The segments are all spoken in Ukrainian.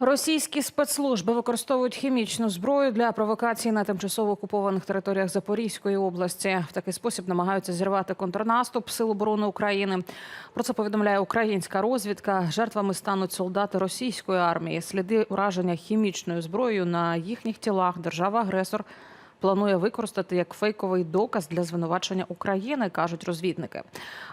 Російські спецслужби використовують хімічну зброю для провокацій на тимчасово окупованих територіях Запорізької області. В такий спосіб намагаються зірвати контрнаступ Сил оборони України. Про це повідомляє українська розвідка. Жертвами стануть солдати російської армії. Сліди ураження хімічною зброєю на їхніх тілах держава-агресор планує використати як фейковий доказ для звинувачення України, кажуть розвідники.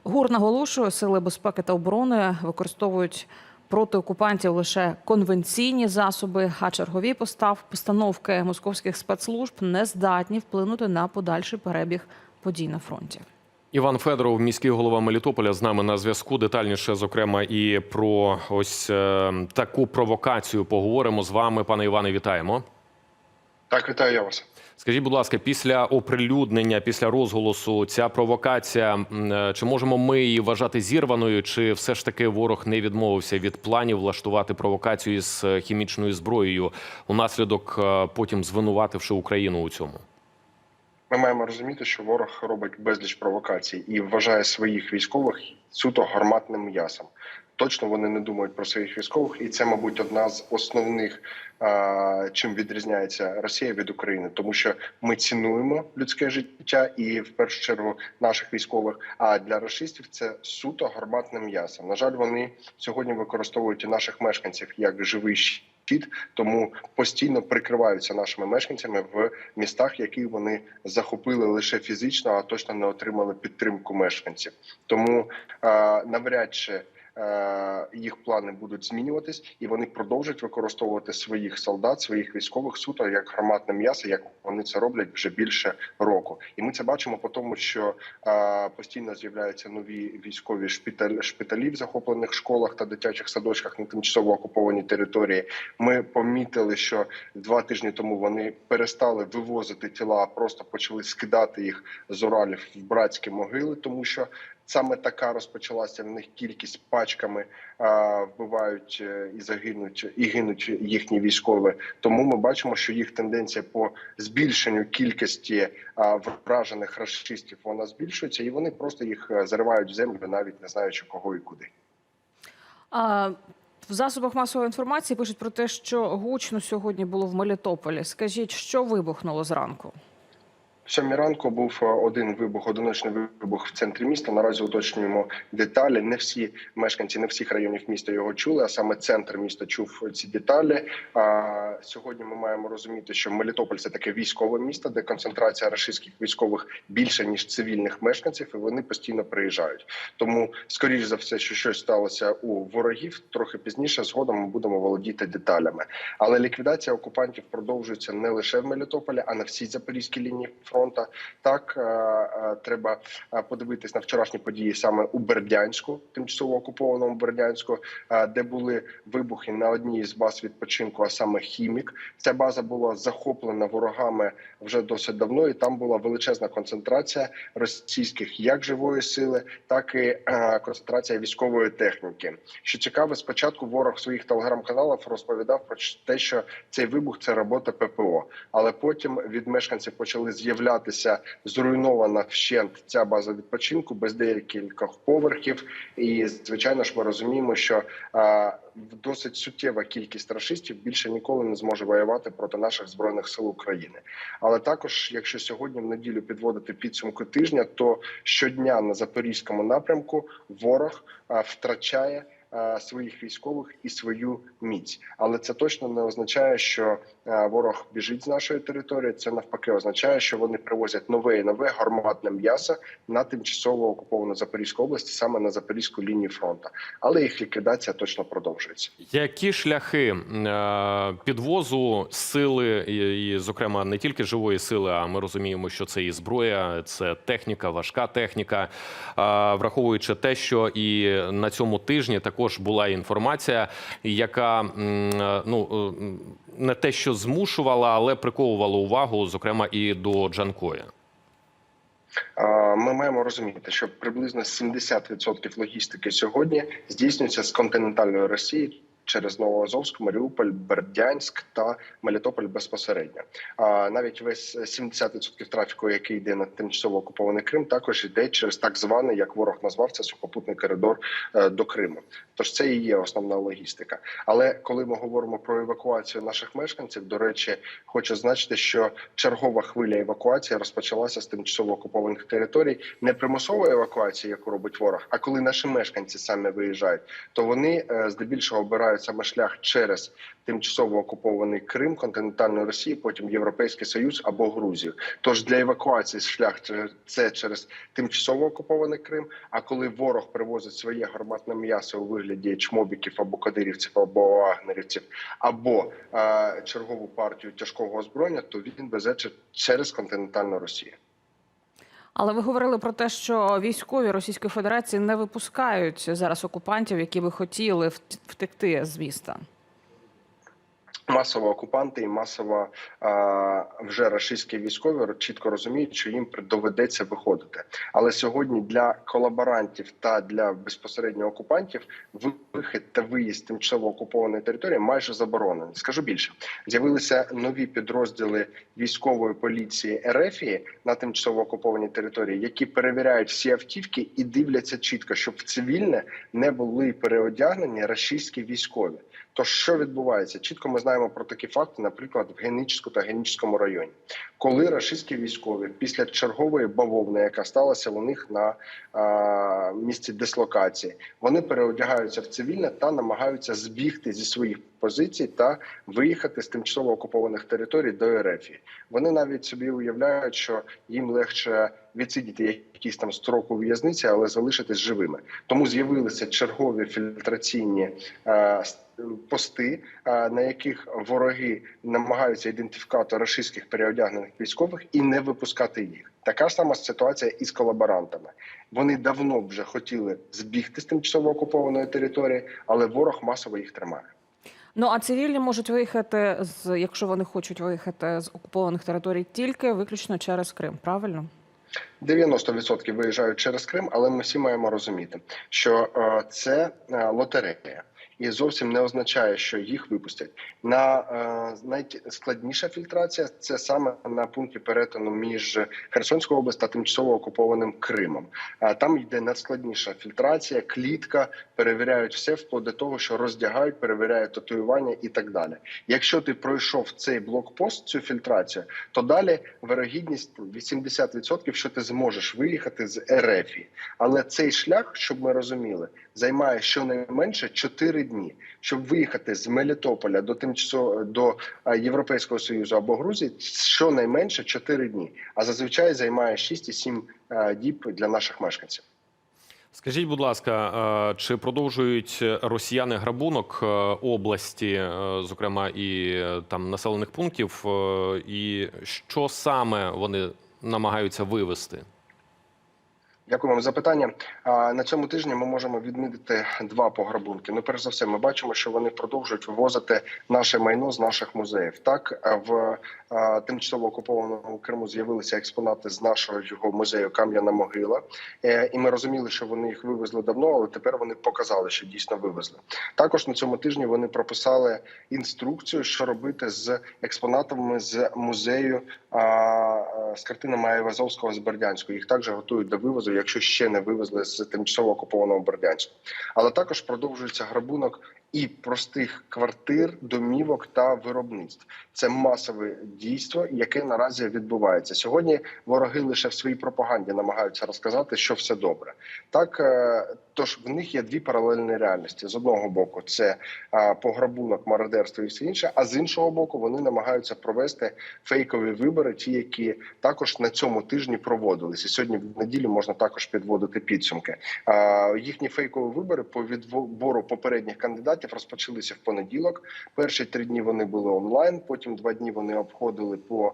ГУР наголошує, сили безпеки та оборони використовують проти окупантів лише конвенційні засоби, а чергові постав постановки московських спецслужб не здатні вплинути на подальший перебіг подій на фронті. Іван Федоров, міський голова Мелітополя, з нами на зв'язку. Детальніше, зокрема, і про ось е, таку провокацію поговоримо з вами. Пане Іване, вітаємо. Так, вітаю я вас. Скажіть, будь ласка, після оприлюднення, після розголосу, ця провокація е, чи можемо ми її вважати зірваною, чи все ж таки ворог не відмовився від планів влаштувати провокацію з е, хімічною зброєю, унаслідок е, потім звинувативши Україну у цьому? Ми маємо розуміти, що ворог робить безліч провокацій і вважає своїх військових суто гарматним м'ясом. Точно вони не думають про своїх військових, і це, мабуть, одна з основних чим відрізняється Росія від України, тому що ми цінуємо людське життя і в першу чергу наших військових. А для расистів це суто гарматне м'ясо. На жаль, вони сьогодні використовують наших мешканців як живий щит, тому постійно прикриваються нашими мешканцями в містах, які вони захопили лише фізично, а точно не отримали підтримку мешканців. Тому навряд чи їх плани будуть змінюватись, і вони продовжать використовувати своїх солдат, своїх військових суто як гарматне м'ясо, як вони це роблять вже більше року. І ми це бачимо по тому, що е, постійно з'являються нові військові шпиталь, шпиталі в захоплених школах та дитячих садочках на тимчасово окупованій території. Ми помітили, що два тижні тому вони перестали вивозити тіла, а просто почали скидати їх з Уралів в братські могили, тому що саме така розпочалася в них кількість пачками а, вбивають е, і загинуть і гинуть їхні військові. Тому ми бачимо, що їх тенденція по збільшенню кількості а, вражених расистів вона збільшується, і вони просто їх е, заривають в землю, навіть не знаючи кого і куди. А в засобах масової інформації пишуть про те, що гучно сьогодні було в Мелітополі. Скажіть, що вибухнуло зранку? В сьомій ранку був е, один вибух, одиночний вибух в центрі міста. Наразі уточнюємо деталі. Не всі мешканці, не всіх районів міста його чули, а саме центр міста чув ці деталі. А сьогодні ми маємо розуміти, що Мелітополь це таке військове місто, де концентрація рашистських військових більше ніж цивільних мешканців, і вони постійно приїжджають. Тому, скоріш за все, що щось сталося у ворогів трохи пізніше. Згодом ми будемо володіти деталями. Але ліквідація окупантів продовжується не лише в Мелітополі, а на всій запорізькій лінії фронту. Так е, е, треба е, подивитись на вчорашні події саме у Бердянську, тимчасово окупованому Бердянську, де були вибухи на одній з баз відпочинку, а саме хімік. Ця база була захоплена ворогами вже досить давно, і там була величезна концентрація російських як живої сили, так і концентрація військової техніки. Що цікаво, спочатку ворог своїх телеграм-каналах розповідав про те, що цей вибух це робота ППО, але потім від мешканців почали з'являтися зруйнована вщент ця база відпочинку без декількох поверхів. І звичайно ж, ми розуміємо, що досить суттєва кількість рашистів більше ніколи не зможе воювати проти наших збройних сил України. Але також, якщо сьогодні в неділю підводити підсумки тижня, то щодня на запорізькому напрямку ворог втрачає. Своїх військових і свою міць, але це точно не означає, що ворог біжить з нашої території. Це навпаки означає, що вони привозять нове і нове гарматне м'ясо на тимчасово окуповану Запорізьку область, саме на запорізьку лінію фронту. Але їх ліквідація точно продовжується. Які шляхи е, підвозу сили, і, зокрема, не тільки живої сили, а ми розуміємо, що це і зброя, це техніка, важка техніка, е, враховуючи те, що і на цьому тижні також була інформація, яка е, ну е, не те, що змушувала, але приковувала увагу, зокрема, і до Джанкоя. Ми маємо розуміти, що приблизно 70% логістики сьогодні здійснюється з континентальної Росії. Через Новоазовськ, Маріуполь, Бердянськ та Мелітополь безпосередньо. А навіть весь 70% трафіку, який йде на тимчасово окупований Крим, також йде через так званий, як ворог назвав це сухопутний коридор е, до Криму. Тож це і є основна логістика. Але коли ми говоримо про евакуацію наших мешканців, до речі, хочу зазначити, що чергова хвиля евакуації розпочалася з тимчасово окупованих територій, не примусова евакуація, яку робить ворог, а коли наші мешканці самі виїжджають, то вони е, здебільшого обирають саме шлях через тимчасово окупований Крим, континентальну Росію, потім Європейський Союз або Грузію. Тож для евакуації шлях це- через тимчасово окупований Крим. А коли ворог привозить своє гарматне м'ясо у вигляді чмобіків або кадирівців, або вагнерівців, або е, чергову партію тяжкого озброєння, то він везе че- через континентальну Росію. Але ви говорили про те, що військові Російської Федерації не випускають зараз окупантів, які би хотіли вт- втекти з міста. Масово окупанти і масово а, вже рашистські військові чітко розуміють, що їм доведеться виходити. Але сьогодні для колаборантів та для безпосередньо окупантів вихід та виїзд тимчасово окупованої території майже заборонений. Скажу більше, з'явилися нові підрозділи військової поліції РФії на тимчасово окупованій території, які перевіряють всі автівки і дивляться чітко, щоб в цивільне не були переодягнені рашистські військові. То що відбувається? Чітко ми знаємо про такі факти, наприклад, в Генічську та Генічському районі, коли рашистські військові після чергової бавовни, яка сталася у них на а, місці дислокації, вони переодягаються в цивільне та намагаються збігти зі своїх позицій та виїхати з тимчасово окупованих територій до РФ. Вони навіть собі уявляють, що їм легше відсидіти якийсь там строк у в'язниці, але залишитись живими. Тому з'явилися чергові фільтраційні е, пости, е, на яких вороги намагаються ідентифікувати рашистських переодягнених військових і не випускати їх. Така сама ситуація із колаборантами. Вони давно вже хотіли збігти з тимчасово окупованої території, але ворог масово їх тримає. Ну а цивільні можуть виїхати з, якщо вони хочуть виїхати з окупованих територій, тільки виключно через Крим. Правильно? 90% виїжджають через Крим, але ми всі маємо розуміти, що е, це е, лотерея. І зовсім не означає, що їх випустять. На е, найскладніша фільтрація це саме на пункті перетину між Херсонською областю та тимчасово окупованим Кримом. А там йде надскладніша фільтрація, клітка, перевіряють все вплоть до того, що роздягають, перевіряють татуювання і так далі. Якщо ти пройшов цей блокпост, цю фільтрацію, то далі вирогідність 80%, що ти зможеш виїхати з РФ. Але цей шлях, щоб ми розуміли, займає щонайменше 4 дні. Щоб виїхати з Мелітополя до тимчасово до е, Європейського союзу або Грузії, щонайменше 4 дні. А зазвичай займає 6 і 7 е, діб для наших мешканців. Скажіть, будь ласка, е, чи продовжують росіяни грабунок області, зокрема і там населених пунктів, і що саме вони намагаються вивести? Дякую вам за питання. На цьому тижні ми можемо відмітити два пограбунки. Ну, перш за все, ми бачимо, що вони продовжують вивозити наше майно з наших музеїв. Так в тимчасово окупованому Криму з'явилися експонати з нашого його музею Кам'яна могила, Е, і ми розуміли, що вони їх вивезли давно, але тепер вони показали, що дійсно вивезли. Також на цьому тижні вони прописали інструкцію, що робити з експонатами з музею з картинами Айвазовського з Бердянського. Їх також готують до вивозу, якщо ще не вивезли з тимчасово окупованого Бердянська. Але також продовжується грабунок і простих квартир, домівок та виробництв. Це масове дійство, яке наразі відбувається сьогодні. Вороги лише в своїй пропаганді намагаються розказати, що все добре. Так е, тож в них є дві паралельні реальності: з одного боку, це пограбунок, мародерство і все інше. А з іншого боку, вони намагаються провести фейкові вибори, ті, які також на цьому тижні проводилися. Сьогодні в неділю можна також підводити підсумки. Їхні фейкові вибори по відбору попередніх кандидатів розпочалися в понеділок. Перші три дні вони були онлайн. Потім два дні вони обходили по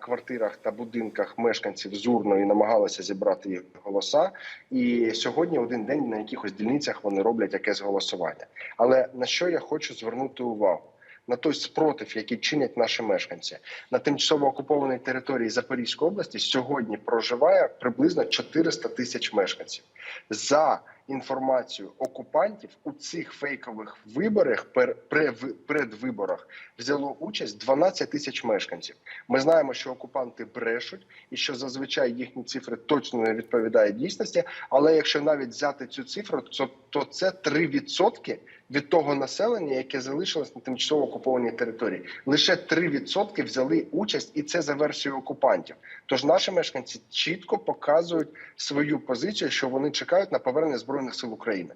квартирах та будинках мешканців зурно і намагалися зібрати їх голоса. І сьогодні один день на якихось дільницях вони роблять якесь голосування. Але на що я хочу звернути увагу? На той спротив, який чинять наші мешканці на тимчасово окупованій території Запорізької області, сьогодні проживає приблизно 400 тисяч мешканців. За інформацію окупантів у цих фейкових виборах пер, предвиборах взяло участь 12 тисяч мешканців. Ми знаємо, що окупанти брешуть і що зазвичай їхні цифри точно не відповідають дійсності. Але якщо навіть взяти цю цифру, то, це 3% від того населення, яке залишилось на тимчасово окупованій території. Лише 3% взяли участь, і це за версією окупантів. Тож наші мешканці чітко показують свою позицію, що вони чекають на повернення збройних сил України.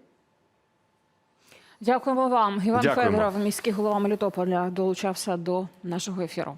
Дякуємо вам. Іван Дякуємо. Федоров, міський голова Мелітополя, долучався до нашого ефіру.